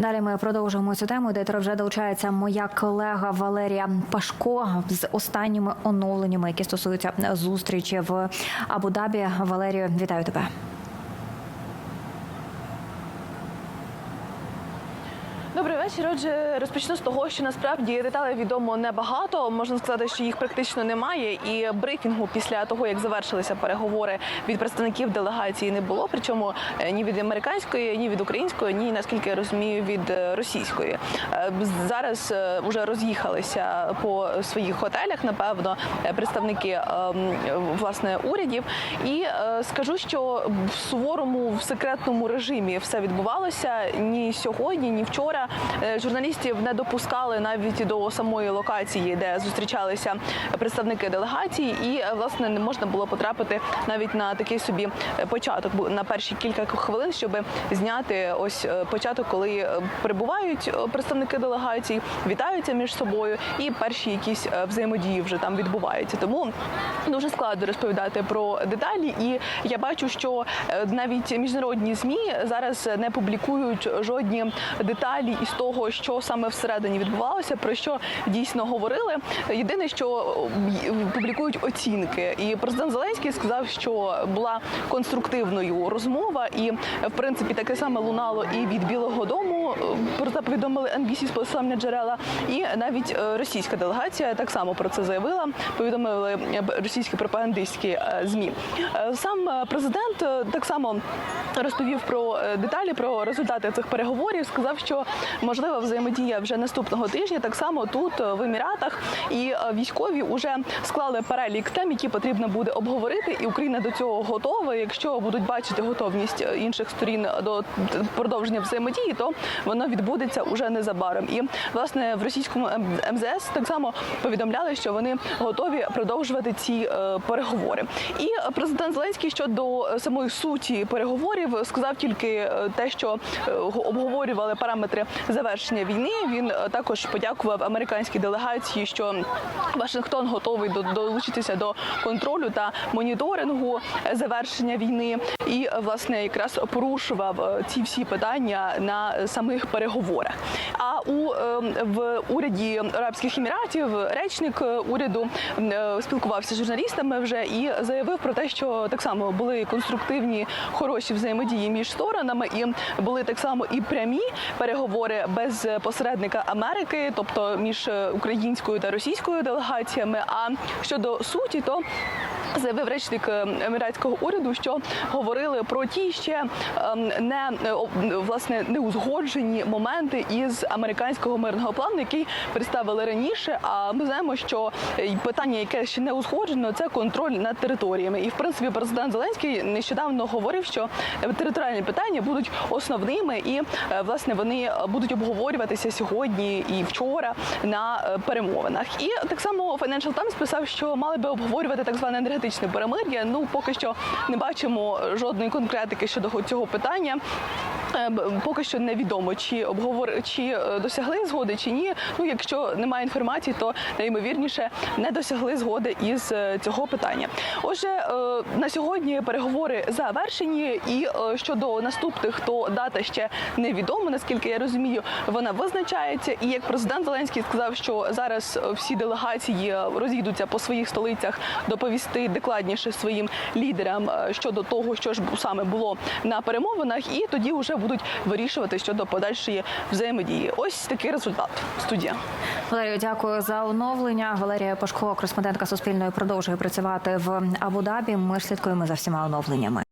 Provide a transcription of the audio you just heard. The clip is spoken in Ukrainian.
Далі ми продовжуємо цю тему. Де вже долучається моя колега Валерія Пашко з останніми оновленнями, які стосуються зустрічі в Абу-Дабі. Валерію, вітаю тебе. Вечір. Отже, розпочну з того, що насправді деталей відомо небагато. Можна сказати, що їх практично немає. І брифінгу після того, як завершилися переговори від представників делегації, не було. Причому е, ні від американської, ні від української, ні наскільки я розумію, від е, російської. Е, Зараз вже роз'їхалися по своїх готелях. Напевно, представники е, власне урядів. І скажу, що в суворому в секретному режимі все відбувалося ні сьогодні, ні вчора. Е, Журналістів не допускали навіть до самої локації, де зустрічалися представники делегації, і е, власне не можна було потрапити навіть на такий собі е, початок, на перші кілька хвилин, щоб зняти ось початок, коли прибувають представники делегацій, вітаються між собою, і перші якісь взаємодії вже там відбуваються. Тому дуже складно розповідати про деталі. І я бачу, що навіть міжнародні змі зараз не публікують жодні деталі із того, що саме всередині відбувалося, про що дійсно говорили. Єдине, що е, публікують оцінки, і президент Зеленський сказав, що була конструктивною розмова, і в принципі таке саме лунало і від Білого Дому. е, Про це повідомили NBC з посиланням на джерела, і навіть е, російська делегація так само про це заявила. Повідомили російські пропагандистські змі. Сам президент так само розповів про деталі про результати цих переговорів. Сказав, що можлива взаємодія вже наступного тижня. Так само тут е, в Еміратах і е, військові вже склали перелік тем, які потрібно буде обговорити, і Україна до цього готова. Якщо будуть бачити готовність е, інших сторін до продовження взаємодії, то воно відбудеться уже незабаром. І власне в російському МЗС так само повідомляли, що вони готові продовжувати ці переговори. І президент Зеленський щодо самої суті переговорів сказав тільки те, що обговорювали параметри завершення війни. Він е, також подякував американській делегації, що Вашингтон готовий до долучитися до контролю та моніторингу завершення війни, і е, власне якраз порушував е, ці всі питання на самих переговорах. А у е, в уряді Арабських Еміратів речник уряду спілкувався з журналістами вже і заявив про те, що так само були конструктивні хороші взаємодії між сторонами, і були так само і прямі переговори без посередника Америки, тобто між е, українською та російською делегаціями. А щодо суті, то Заявив речник е, еміратського уряду, що говорили про ті ще ем, не е, власне неузгоджені моменти із американського мирного плану, який представили раніше. А ми знаємо, що е, питання, яке ще не узгоджено, це контроль над територіями. І в принципі, президент Зеленський нещодавно говорив, що територіальні питання будуть основними, і власне вони будуть обговорюватися сьогодні і вчора на перемовинах. І так само Financial Times писав, що мали би обговорювати так зване енергетичне перемир'я. Ну поки що не бачимо жодної конкретики щодо цього питання. Е, Поки що невідомо, чи обговор чи е, досягли згоди, чи ні. Ну, якщо немає інформації, то найімовірніше не досягли згоди із е, цього питання. Отже, на сьогодні переговори завершені, і щодо наступних, то дата ще невідома. Наскільки я розумію, вона визначається. І як президент Зеленський сказав, що зараз всі делегації розійдуться по своїх столицях доповісти докладніше своїм лідерам щодо того, що ж саме було на перемовинах, і тоді вже будуть вирішувати щодо подальшої взаємодії. Ось такий результат. Студія. Валерію, дякую за оновлення. Валерія Пашко, кореспондентка Суспільної, продовжує працювати в Абу-Дабі. Ми ж слідкуємо за всіма оновленнями.